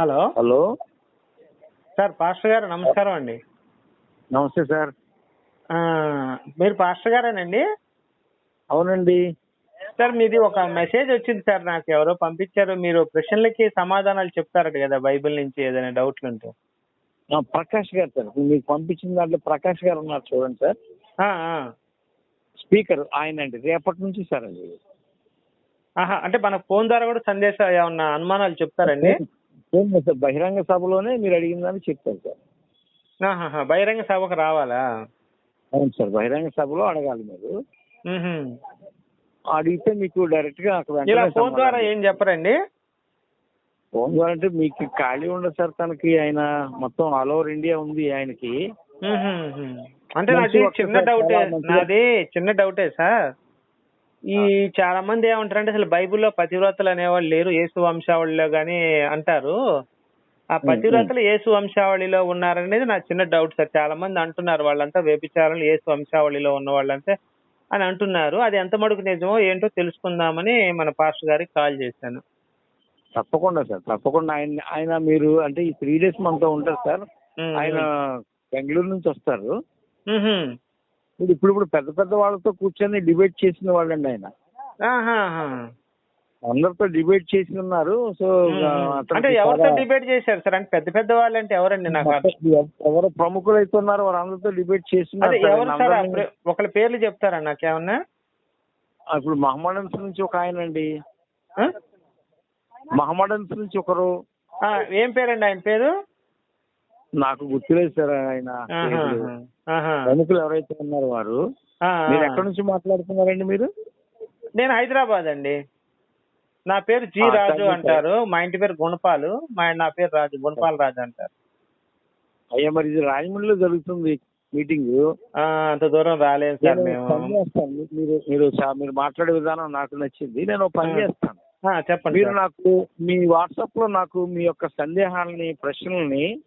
Hello. Hello. Sir pastor గారు నమస్కారం అండి. నమస్తే సార్. మీరు పాస్టర్ గారేనండి? అవునండి. సార్ మీది ఒక మెసేజ్ వచ్చింది సార్ నాకు ఎవరో పంపించారు. మీరు ప్రశ్నలకి సమాధానాలు చెప్తారట కదా బైబిల్ నుంచి ఏదైనా డౌట్లు ఉంటే. ప్రకాష్ గారు సార్ మీకు పంపించిన దాంట్లో ప్రకాష్ గారు ఉన్నారు చూడండి సార్. స్పీకర్ ఆయన అండి రేపటి నుంచి సార్ అది. ఆహా అంటే మన ఫోన్ ద్వారా కూడా సందేశం ఏమన్నా అనుమానాలు చెప్తారండి? సార్ బహిరంగ సభలోనే మీరు అడిగిన దాన్ని చెప్తారు సార్. బహిరంగ సభకు రావాలా? అవును సార్ బహిరంగ సభలో అడగాలి మీరు. అడిగితే మీకు డైరెక్ట్గా అక్కడ ఫోన్ ద్వారా ఏం చెప్పరండి? ఫోన్ ద్వారా అంటే మీకు ఖాళీ ఉండదు సార్ తనకి ఆయన మొత్తం ఆల్ ఓవర్ ఇండియా ఉంది ఆయనకి. అంటే నాది చిన్న డౌటే నాది చిన్న డౌటే సార్. ఈ చాలా మంది ఏమంటారంటే అసలు బైబిల్లో పతివ్రతలు అనేవాళ్ళు లేరు యేసు వంశావళిలో గాని అంటారు. ఆ పతివ్రతలు యేసు వంశావళిలో ఉన్నారనేది నా చిన్న డౌట్ సార్. చాలా మంది అంటున్నారు వాళ్ళంతా వ్యభిచారులు యేసు వంశావళిలో ఉన్న వాళ్ళంతా అని అంటున్నారు. అది ఎంత మటుకు నిజమో ఏంటో తెలుసుకుందామని మన పాస్టర్ గారికి కాల్ చేశాను. తప్పకుండా సార్ తప్పకుండా. ఆయన ఆయన మీరు అంటే ఈ త్రీ డేస్ మనతో ఉంటారు సార్. ఆయన బెంగళూరు నుంచి వస్తారు. ఇప్పుడు ఇప్పుడు పెద్ద పెద్ద వాళ్ళతో కూర్చొని డిబేట్ చేసిన వాళ్ళండి ఆయన. అందరితో డిబేట్ చేసి ఉన్నారు. సో అంటే ఎవరితో డిబేట్ చేశారు సార్? అంటే పెద్ద పెద్ద వాళ్ళు అంటే ఎవరండి నాకు ఎవరు ప్రముఖులు అయితే ఉన్నారో వారందరితో డిబేట్ చేస్తున్నారు ఒకళ్ళ పేర్లు చెప్తారా నాకేమన్నా? ఇప్పుడు మహమ్మడన్స్ నుంచి ఒక ఆయన అండి? మహమ్మడన్స్ నుంచి ఒకరు. ఏం పేరండి ఆయన పేరు? నాకు గుర్తులేదు సార్ ఆయన. ప్రముఖులు ఎవరైతే ఉన్నారో వారు మీరు. ఎక్కడి నుంచి మాట్లాడుతున్నారండి మీరు? నేను హైదరాబాద్ అండి. నా పేరు జి రాజు. అంటారు. మా ఇంటి పేరు గుణపాలు. మా నా పేరు రాజు గుణపాల రాజు అంటారు. అయ్యా మరి ఇది రాజమండ్రిలో జరుగుతుంది మీటింగ్. ఆ, అంత దూరం రాలేదు సార్ మేము. మీరు మీరు మీరు మాట్లాడే విధానం నాకు నచ్చింది. నేను పని. చేస్తాను. చెప్పండి మీరు. నాకు మీ వాట్సాప్లో నాకు మీ యొక్క సందేహాలని ప్రశ్నల్ని.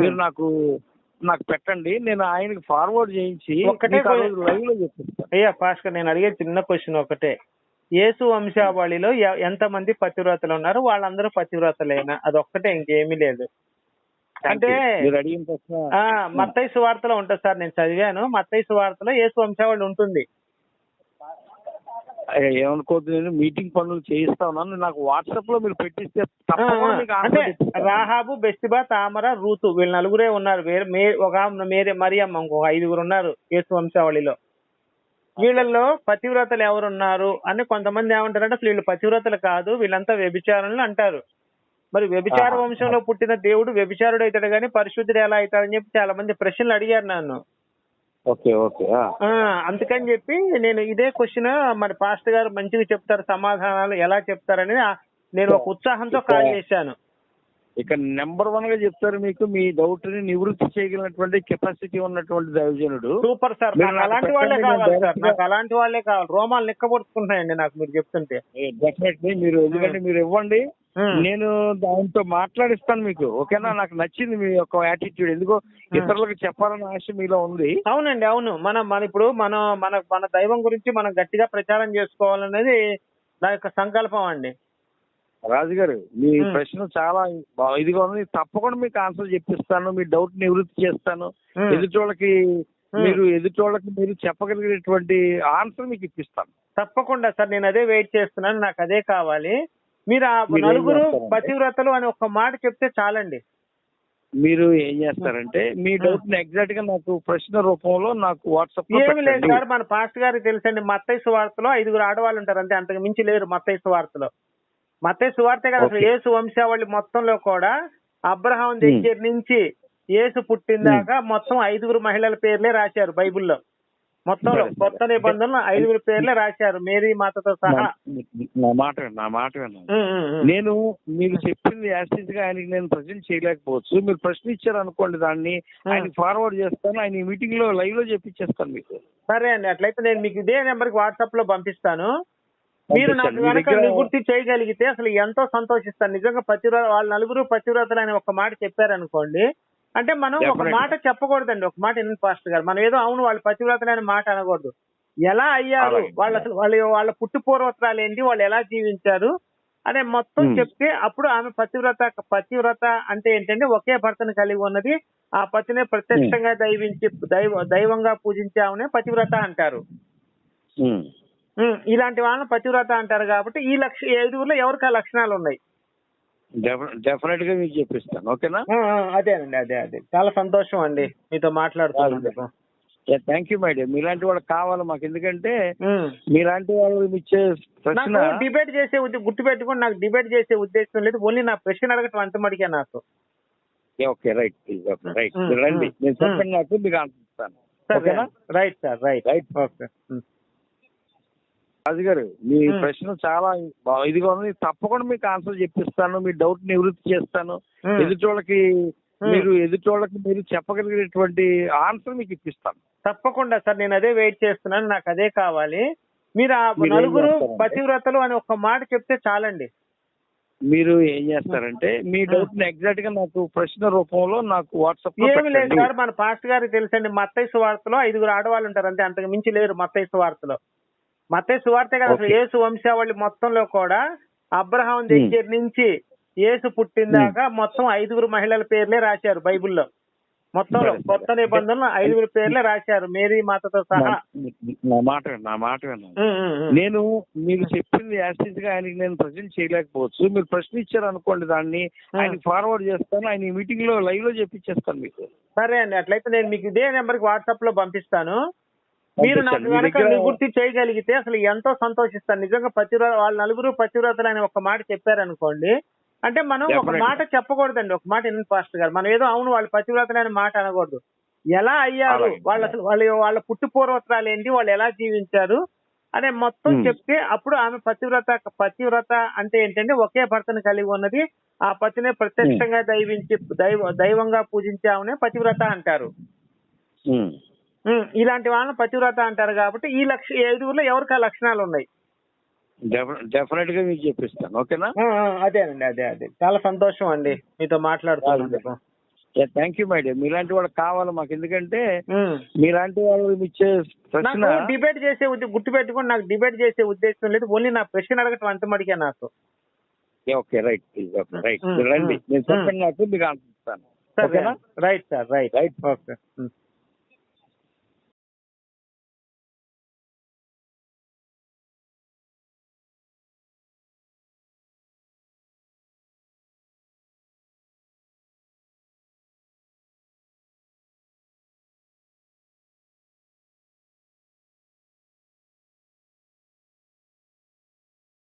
మీరు నాకు నాకు పెట్టండి. నేను ఆయనకి ఫార్వర్డ్ చేయించి రోజు లైవ్లో చెప్పిస్తాను. అయ్యా భాస్కర్ నేను అడిగే చిన్న క్వశ్చన్ ఒకటే. యేసు వంశావళిలో ఎ- ఎంతమంది పతివ్రతలు ఉన్నారు? వాళ్ళందరూ పతివ్రతలేనా? అది ఒక్కటే ఇంకేమీ లేదు. అంటే మత్తయి సువార్తలో ఉంటుంది సార్ నేను చదివాను. మత్తయి సువార్తలో యేసు వంశావళి ఉంటుంది. ఏమనుకోవద్దు నేను మీటింగ్ పనులు చేయిస్తా ఉన్నాను నాకు వాట్సాప్లో మీరు పెట్టిస్తే అంటే. రాహాబు బెస్తిబా తామర రూతు వీళ్ళు నలుగురే ఉన్నారు. వేరే ఒక మేరే మరియమ్మ ఇంకొక ఐదుగురు ఉన్నారు యేసు వంశావళిలో. వీళ్ళల్లో పతివ్రతలు ఎవరున్నారు అని కొంతమంది ఏమంటారంటే అసలు వీళ్ళు పతివ్రతలు కాదు వీళ్ళంతా వ్యభిచారులు అంటారు. మరి వ్యభిచార. వంశంలో పుట్టిన దేవుడు వ్యభిచారుడు అవుతాడు కానీ పరిశుద్ధుడు ఎలా అవుతాడని చెప్పి చాలా మంది ప్రశ్నలు అడిగారు నన్ను. ఓకే ఓకే అందుకని చెప్పి నేను ఇదే క్వశ్చన్ మరి పాస్టర్ గారు మంచిగా చెప్తారు సమాధానాలు ఎలా చెప్తారని నేను ఒక ఉత్సాహంతో కాల్ చేశాను. ఇక నెంబర్ వన్గా చెప్తారు మీకు మీ డౌట్ని నివృత్తి చేయగలిగినటువంటి కెపాసిటీ ఉన్నటువంటి దైవజనుడు. సూపర్ సార్ అలాంటి వాళ్ళే కావాలి సార్ నాకు అలాంటి వాళ్ళే కావాలి. రోమాలు నిక్కబొడుచుకుంటున్నాయండి నాకు మీరు చెప్తుంటే. డెఫినెట్లీ మీరు ఎందుకంటే మీరు ఇవ్వండి. నేను దాంతో మాట్లాడిస్తాను మీకు ఓకేనా? నాకు నచ్చింది మీ యొక్క యాటిట్యూడ్ ఎందుకో ఇతరులకు చెప్పాలన్న ఆశ మీలో ఉంది. అవునండి అవును. మనం మన ఇప్పుడు మనం మన మన దైవం గురించి మనం గట్టిగా ప్రచారం చేసుకోవాలనేది నా యొక్క సంకల్పం అండి. రాజు గారు మీ. ప్రశ్న చాలా ఇదిగా ఉంది. తప్పకుండా మీకు ఆన్సర్ చెప్పిస్తాను మీ డౌట్ నివృత్తి చేస్తాను. ఎదుటోళ్ళకి. మీరు ఎదుటోళ్ళకి మీరు చెప్పగలిగేటువంటి ఆన్సర్ మీకు ఇప్పిస్తాను. తప్పకుండా సార్ నేను అదే వెయిట్ చేస్తున్నాను నాకు అదే కావాలి. మీరు ఆ నలుగురు? పతివ్రతలు అని ఒక మాట చెప్తే చాలండి. మీరు ఏం చేస్తారంటే మీ డౌట్ని ఎగ్జాక్ట్గా నాకు ప్రశ్న రూపంలో నాకు వాట్సాప్ ఏమి లేదు సార్ మన పాస్ట్ గారికి తెలుసండి మత్తయి సువార్తలో ఐదుగురు ఆడవాళ్ళు ఉంటారు అంతే అంతకు మించి లేరు మత్తయి సువార్తలో మత్తయి సువార్తే కదా అసలు. యేసు వంశావళి మొత్తంలో కూడా అబ్రహాం దగ్గర నుంచి యేసు పుట్టిందాకా మొత్తం ఐదుగురు మహిళల పేర్లే రాశారు బైబిల్లో. సరే. కొత్త నిబంధనలు ఐదుగురు పేర్లే రాశారు. మేరీ మాతతో సహా. నా- మాట నా మాట. నేను మీరు చెప్పింది యాసిడ్గా ఆయనకి నేను ప్రజెంట్ చేయలేకపోవచ్చు. మీరు ప్రశ్న ఇచ్చారు అనుకోండి దాన్ని. ఆయన ఫార్వర్డ్ చేస్తాను. ఆయన మీటింగ్లో లైవ్లో చెప్పించేస్తాను మీకు. సరే అండి అట్లయితే నేను మీకు ఇదే నెంబర్కి వాట్సాప్లో పంపిస్తాను. మీరు నాకు కనుక నివృత్తి చేయగలిగితే అసలు ఎంతో సంతోషిస్తాను. నిజంగా పతివ్రత వాళ్ళ నలుగురు పతివ్రతలు అని ఒక మాట చెప్పారనుకోండి అంటే మనం ఒక. మాట చెప్పకూడదండి. ఒక మాట ఎన్ని పాస్టర్ గారు. మనం ఏదో అవును వాళ్ళు పతివ్రతలు అనే మాట అనకూడదు. ఎలా అయ్యారు. వాళ్ళు అసలు వాళ్ళ వాళ్ళ పుట్టు పూర్వత్రాలు ఏంటి? వాళ్ళు ఎలా జీవించారు? అదే మొత్తం Hmm. చెప్తే అప్పుడు ఆమె పతివ్రత పతివ్రత అంటే ఏంటంటే ఒకే భర్తను కలిగి ఉన్నది. ఆ పతినే ప్రత్యక్షంగా దైవించి దైవ దైవంగా పూజించే ఆమెనే పతివ్రత అంటారు. ఉమ్, ఇలాంటి వాళ్ళని పతివ్రత అంటారు కాబట్టి ఈ లక్ష ఐదుగురులో ఎవరికి ఆ లక్షణాలు ఉన్నాయి? డెఫినెట్గా మీకు చెప్పిస్తాను ఓకేనా? అదేనండి అదే అదే చాలా సంతోషం అండి మీతో మాట్లాడుతున్నందుకు. థ్యాంక్ యూ మై డియర్ మీలాంటి వాళ్ళు కావాలి మాకు ఎందుకంటే. మీలాంటి వాళ్ళు ఇచ్చే ప్రశ్న డిబేట్ చేసే ఉద్దే- గుర్తుపెట్టుకుని నాకు డిబేట్ చేసే ఉద్దేశం లేదు. ఓన్లీ నా ప్రశ్న అడగటం అంత మడికే నాకు. ఓకే రైట్ రైట్ రండి నేను చెప్పండి నాకు మీకు ఆన్సర్ ఇస్తాను. Right sir right right okay. Raju గారు మీ. ప్రశ్న చాలా ఇదిగా ఉంది తప్పకుండా మీకు ఆన్సర్ చెప్పిస్తాను మీ డౌట్ నివృత్తి చేస్తాను. ఎదుటోళ్ళకి. మీరు ఎదుటోళ్ళకి మీరు చెప్పగలిగేటువంటి ఆన్సర్ మీకు ఇప్పిస్తాను తప్పకుండా సార్ నేను అదే వెయిట్ చేస్తున్నాను నాకు అదే కావాలి మీరు ఆ నలుగురు? పతివ్రతలు అని ఒక మాట చెప్తే చాలండి మీరు ఏం చేస్తారంటే మీ డౌట్ని ఎగ్జాక్ట్గా నాకు ప్రశ్న రూపంలో నాకు వాట్సాప్ ఏమి లేదు. సార్ మన పాస్ట్ గారికి తెలుసండి మత్తయి సువార్తలో ఐదుగురు ఆడవాళ్ళు ఉంటారు అంతే అంతకు మించి లేరు మత్తయి సువార్తలో మత్తయి సువార్తే కదా అసలు. యేసు వంశావళి మొత్తంలో కూడా అబ్రహాం దగ్గర నుంచి యేసు పుట్టిందాకా మొత్తం ఐదుగురు మహిళల పేర్లే రాశారు బైబిల్లో. మొత్తంలో. కొత్త నిబంధనలు ఐదుగురు పేర్లే రాశారు. మేరీ మాతతో సహా. నా- మాట నా మాట. నేను మీరు చెప్పింది యాసిడ్గా ఆయనకి నేను ప్రజెంట్ చేయలేకపోవచ్చు. మీరు ప్రశ్న ఇచ్చారు అనుకోండి దాన్ని. ఆయన ఫార్వర్డ్ చేస్తాను. ఆయన మీటింగ్లో లైవ్లో చెప్పించేస్తాను మీకు. సరే అండి అట్లయితే నేను మీకు ఇదే నెంబర్కి వాట్సాప్లో పంపిస్తాను. మీరు నాకు కనుక నివృత్తి చేయగలిగితే అసలు ఎంతో సంతోషిస్తాను. నిజంగా పతివ్ర వాళ్ళ నలుగురు పతివ్రతలు అని ఒక మాట చెప్పారనుకోండి. అంటే మనం ఒక. మాట చెప్పకూడదండి. ఒక మాట వినండి పాస్టర్ గారు. మనం ఏదో అవును వాళ్ళు పతివ్రతలు అనే మాట అనకూడదు. ఎలా అయ్యారు. వాళ్ళు అసలు వాళ్ళ వాళ్ళ పుట్టు పూర్వత్రాలు ఏంటి? వాళ్ళు ఎలా జీవించారు? అనే మొత్తం. చెప్తే అప్పుడు ఆమె పతివ్రత పతివ్రత అంటే ఏంటంటే ఒకే భర్తను కలిగి ఉన్నది. ఆ పతినే ప్రత్యక్షంగా దైవించి దైవ దైవంగా పూజించే ఆమెనే పతివ్రత అంటారు. ఇలాంటి వాళ్ళని పతివ్రత అంటారు కాబట్టి ఈ లక్ష ఐదుగురులో ఎవరికి ఆ లక్షణాలు ఉన్నాయి? డెఫి- డెఫినెట్గా మీకు చెప్పిస్తాను ఓకేనా? అదేనండి అదే అదే. చాలా సంతోషం అండి మీతో మాట్లాడుతున్నందుకు. థ్యాంక్ యూ మై డియర్ మీలాంటి వాళ్ళు కావాలి మాకు ఎందుకంటే. మీలాంటి వాళ్ళు ఇచ్చే ప్రశ్న డిబేట్ చేసే ఉద్దే- గుర్తుపెట్టుకుని నాకు డిబేట్ చేసే ఉద్దేశం లేదు. ఓన్లీ నా ప్రశ్న అడగటం అంత మడికే నాకు. ఓకే రైట్ రైట్ రండి. నేను చెప్పండి నాకు మీకు ఆన్సర్ ఇస్తాను. సరే ఓకేనా? Right sir right right okay.